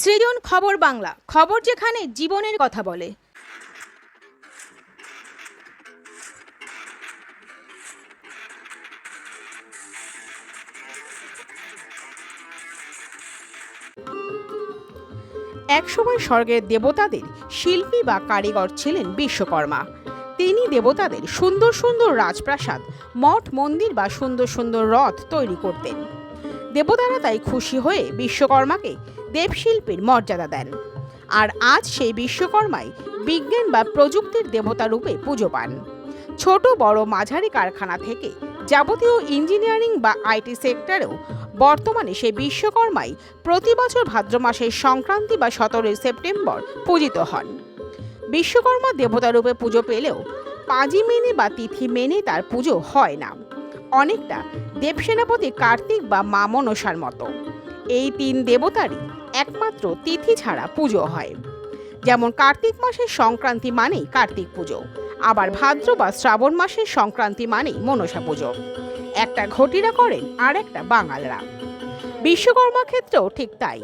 সৃজন খবর বাংলা, খবর যেখানে জীবনের কথা বলে। একসময় স্বর্গের দেবতাদের শিল্পী বা কারিগর ছিলেন বিশ্বকর্মা। তিনি দেবতাদের সুন্দর সুন্দর রাজপ্রাসাদ, মঠ, মন্দির বা সুন্দর সুন্দর রথ তৈরি করতেন। দেবতারা তাই খুশি হয়ে বিশ্বকর্মাকে দেবশিল্পীর মর্যাদা দেন। আর আজ সেই বিশ্বকর্মাই বিজ্ঞান বা প্রযুক্তির দেবতা রূপে পুজো পান। ছোট বড় মাঝারি কারখানা থেকে যাবতীয় ইঞ্জিনিয়ারিং বা আইটি সেক্টরেও বর্তমানে সেই বিশ্বকর্মাই প্রতি বছর ভাদ্র মাসের সংক্রান্তি বা সতেরোই সেপ্টেম্বর পূজিত হন। বিশ্বকর্মা দেবতা রূপে পুজো পেলেও পাঁজি মেনে বা তিথি মেনে তার পুজো হয় না। অনেকটা দেবসেনাপতি কার্তিক বা মা মনসার মতো। এই তিন দেবতারই একমাত্র তিথি ছাড়া পুজো হয়। যেমন কার্তিক মাসের সংক্রান্তি মানেই কার্তিক পুজো, আবার ভাদ্র বা শ্রাবণ মাসের সংক্রান্তি মানেই মনসা পুজো। একটা ঘটিরা করেন আর একটা বাঙালরা। বিশ্বকর্মা ক্ষেত্রেও ঠিক তাই।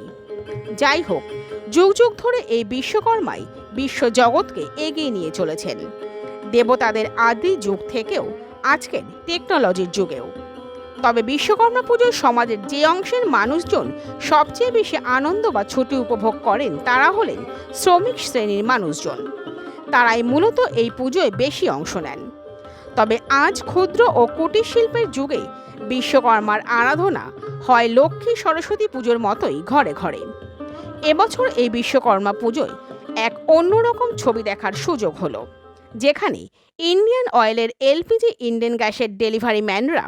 যাই হোক, যুগ যুগ ধরে এই বিশ্বকর্মাই বিশ্ব জগৎকে এগিয়ে নিয়ে চলেছেন। দেবতাদের আদি যুগ থেকেও আজকের টেকনোলজির যুগেও। তবে বিশ্বকর্মা পুজোর সমাজের যে অংশের মানুষজন সবচেয়ে বেশি আনন্দ বা ছুটি উপভোগ করেন তারা হলেন শ্রমিক শ্রেণির মানুষজন। তারাই মূলত এই পুজোয় বেশি অংশ নেন। তবে আজ ক্ষুদ্র ও কুটির শিল্পের যুগে বিশ্বকর্মার আরাধনা হয় লক্ষ্মী সরস্বতী পুজোর মতোই ঘরে ঘরে। এবছর এই বিশ্বকর্মা পুজোয় এক অন্যরকম ছবি দেখার সুযোগ হলো, যেখানে ইন্ডিয়ান অয়েলের এলপিজি ইন্ডিয়ান গ্যাসের ডেলিভারি ম্যানরা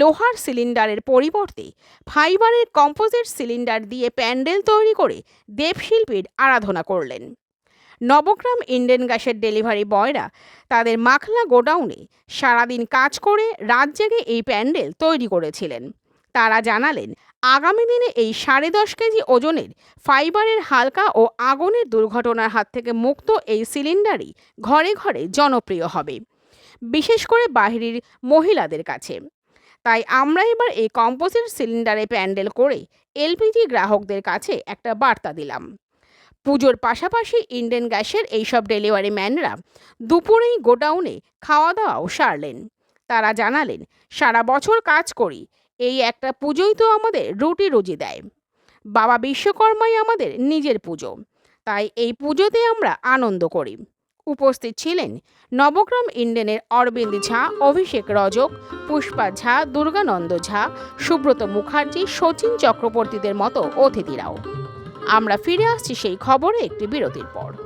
লোহার সিলিন্ডারের পরিবর্তে ফাইবারের কম্পোজিট সিলিন্ডার দিয়ে প্যান্ডেল তৈরি করে দেবশিল্পীর আরাধনা করলেন। নবগ্রাম ইন্ডেন গ্যাসের ডেলিভারি বয়রা তাদের মাখলা গোডাউনে সারাদিন কাজ করে রাত জেগে এই প্যান্ডেল তৈরি করেছিলেন। তারা জানালেন, আগামী দিনে এই সাড়ে দশ কেজি ওজনের ফাইবারের হালকা ও আগুনের দুর্ঘটনার হাত থেকে মুক্ত এই সিলিন্ডারই ঘরে ঘরে জনপ্রিয় হবে, বিশেষ করে বাহিরের মহিলাদের কাছে। তাই আমরা এবার এই কম্পোজিট সিলিন্ডারে প্যান্ডেল করে এলপিজি গ্রাহকদের কাছে একটা বার্তা দিলাম। পুজোর পাশাপাশি ইন্ডেন গ্যাসের এইসব ডেলিভারি ম্যানরা দুপুরেই গোডাউনে খাওয়া দাওয়াও সারলেন। তারা জানালেন, সারা বছর কাজ করি, এই একটা পুজোই তো আমাদের রুটি রুজি দেয়। বাবা বিশ্বকর্মাই আমাদের নিজের পুজো, তাই এই পুজোতে আমরা আনন্দ করি। উপস্থিত ছিলেন নবগ্রাম ইন্ডেনের অরবিন্দ ঝা, অভিষেক রজক, পুষ্পা ঝা, দুর্গানন্দ ঝা, সুব্রত মুখার্জি, শচীন চক্রবর্তীদের মতো অতিথিরাও। আমরা ফিরে আসছি সেই খবরে একটি বিরতির পর।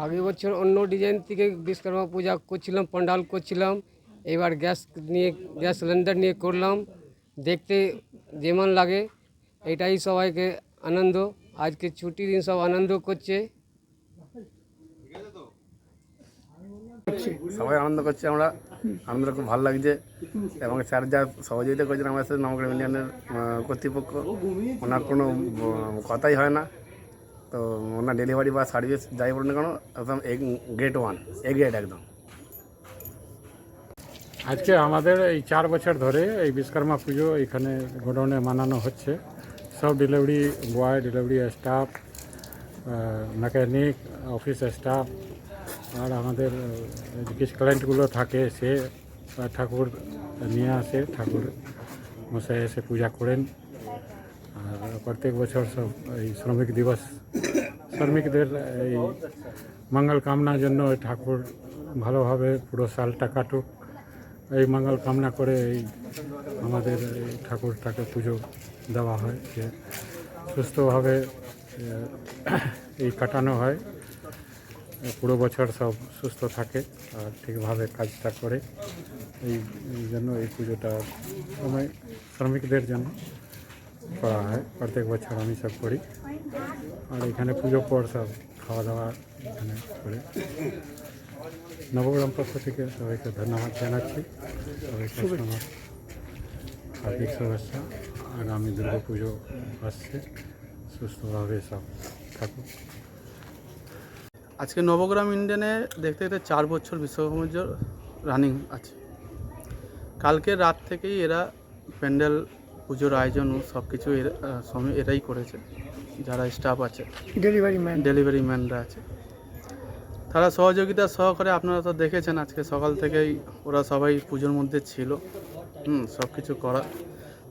আগের বছর অন্য ডিজাইন থেকে বিশ্বকর্মা পূজা করছিলাম পান্ডাল করছিলাম এবার গ্যাস নিয়ে গ্যাস সিলিন্ডার নিয়ে করলাম। দেখতে যেমন লাগে এটাই সবাইকে আনন্দ। আজকে ছুটির দিন সব আনন্দ করছে। সবাই আনন্দ করছে আমরা। আনন্দ খুব ভালো লাগছে। এবং স্যার যা সহযোগিতা করছেন আমাদের সাথে নবগ্রাম ইন্ডিয়ানের আহ, কর্তৃপক্ষ ওনার কোনো কথাই হয় না। তো ওনার ডেলিভারি বা সার্ভিস যাই বলুন না কেন একদম গ্রেড ওয়ান এ গ্রেড একদম। আজকে আমাদের এই চার বছর ধরে এই বিশ্বকর্মা পুজো এখানে গোডাউনে মানানো হচ্ছে। সব delivery boy delivery staff mechanic office staff আর আমাদের যে ক্লায়েন্টগুলো থাকে, সে ঠাকুর নিয়ে আসে, ঠাকুর মশাই এসে পূজা করেন। আর প্রত্যেক বছর সব এই শ্রমিক দিবস, শ্রমিকদের এই মঙ্গল কামনার জন্য ঠাকুর ভালোভাবে পুরো সালটা কাটুক। এই মঙ্গল কামনা করে এই আমাদের এই ঠাকুরটাকে পুজো দেওয়া হয় যে সুস্থভাবে এই কাটানো হয়। পুরো বছর সব সুস্থ থাকে আর ঠিকভাবে কাজটা করে। এই জন্য এই পুজোটা সময় শ্রমিকদের জন্য করা হয়। প্রত্যেক বছর আমি সব করি। আর এখানে পুজো পর সব খাওয়া দাওয়া এখানে করে। নবগ্রাম পক্ষ থেকে সবাইকে ধন্যবাদ জানাচ্ছি। সবাইকে আমার হার্দিক শুভেচ্ছা। আগামী দুর্গা পুজো আসছে। সুস্থভাবে সব থাকুক। আজকে নবগ্রাম ইন্ডিয়ানে দেখতে দেখতে চার বছর বিশ্বকর্মা রানিং আছে। কালকে রাত থেকেই এরা প্যান্ডেল পুজোর আয়োজন সব কিছু এরা এরাই করেছে। যারা স্টাফ আছে। ডেলিভারি ম্যান ডেলিভারি ম্যানরা আছে। তারা সহযোগিতা সহকারে আপনারা তো দেখেছেন আজকে সকাল থেকেই ওরা সবাই পুজোর মধ্যে ছিল। হুম সব কিছু করা।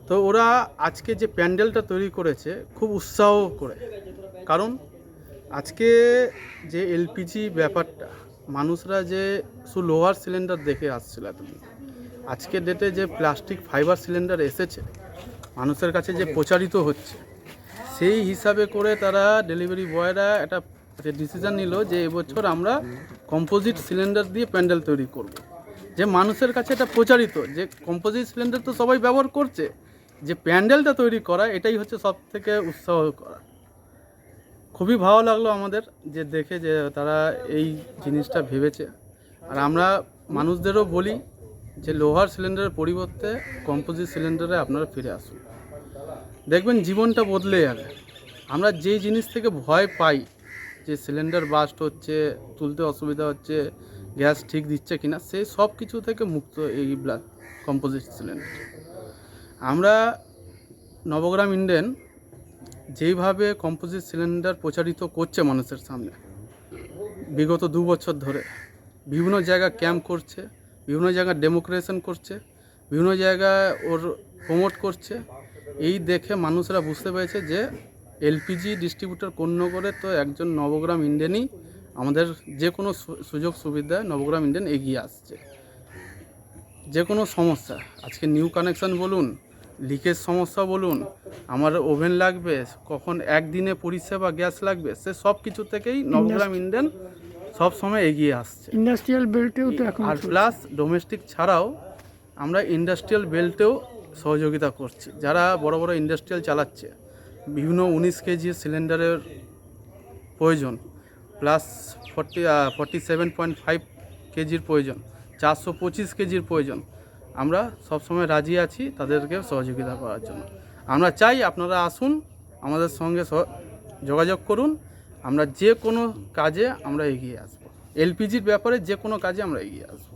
তো ওরা আজকে যে প্যান্ডেলটা তৈরি করেছে, খুব উৎসাহ করে। কারণ আজকে যে এলপিজি ব্যাপারটা, মানুষরা যে শুধু লোহার সিলিন্ডার দেখে আসছিল এতদিন। আজকের ডেটে যে প্লাস্টিক ফাইবার সিলিন্ডার এসেছে, মানুষের কাছে যে প্রচারিত হচ্ছে, সেই হিসাবে করে তারা ডেলিভারি বয়রা একটা ডিসিশন নিল যে এবছর আমরা কম্পোজিট সিলিন্ডার দিয়ে প্যান্ডেল তৈরি করব। যে মানুষের কাছে এটা প্রচারিত, যে কম্পোজিট সিলিন্ডার তো সবাই ব্যবহার করছে, যে প্যান্ডেলটা তৈরি করা এটাই হচ্ছে সব থেকে উৎসাহ করা। খুবই ভালো লাগল আমাদের যে দেখে যে তারা এই জিনিসটা ভেবেছে। আর আমরা মানুষদেরও বলি যে লোহার সিলিন্ডারের পরিবর্তে কম্পোজিট সিলিন্ডারে আপনারা ফিরে আসুন। দেখবেন জীবনটা বদলে যাবে। আমরা যেই জিনিস থেকে ভয় পাই যে সিলিন্ডার বাস্ট হচ্ছে, তুলতে অসুবিধা হচ্ছে, গ্যাস ঠিক দিচ্ছে কিনা, সেই সব কিছু থেকে মুক্ত এই কম্পোজিট সিলিন্ডার আমরা নবগ্রাম ইন্ডেন যেইভাবে কম্পোজিট সিলিন্ডার প্রচারিত করছে মানুষের সামনে, বিগত দু বছর ধরে, বিভিন্ন জায়গা ক্যাম্প করছে, বিভিন্ন জায়গায় ডেমোক্রেশন করছে, বিভিন্ন জায়গায় ওর প্রমোট করছে, এই দেখে মানুষরা বুঝতে পেরেছে যে এলপিজি ডিস্ট্রিবিউটর করে তো একজন নবগ্রাম ইন্ডিয়ানই আমাদের যে কোনো সুযোগ সুবিধায় নবগ্রাম ইন্ডিয়ান এগিয়ে আসছে। যে কোনো সমস্যা আজকে নিউ কানেকশন বলুন লিকেজ সমস্যা বলুন আমার ওভেন লাগবে কখন একদিনে পরিষেবা গ্যাস লাগবে সে সব কিছু থেকেই নবগ্রাম ইন্ডিয়ান সব সময় এগিয়ে আসছে। ইন্ডাস্ট্রিয়াল বেল্টেও তো এখন আর প্লাস ডোমেস্টিক ছাড়াও আমরা ইন্ডাস্ট্রিয়াল বেল্টেও সহযোগিতা করছি। যারা বড় বড় ইন্ডাস্ট্রিয়াল চালাচ্ছে বিভিন্ন উনিশ কেজি সিলিন্ডারের প্রয়োজন plus forty forty seven point five কেজির প্রয়োজন, চারশো পঁচিশ কেজির প্রয়োজন। আমরা সবসময় রাজি আছি তাদেরকে সহযোগিতা করার জন্য। আমরা চাই আপনারা আসুন, আমাদের সঙ্গে যোগাযোগ করুন। আমরা যে কোনো কাজে আমরা এগিয়ে আসব। এলপিজির ব্যাপারে যে কোনো কাজে আমরা এগিয়ে আসব।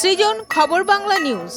সৃজন খবর বাংলা নিউজ।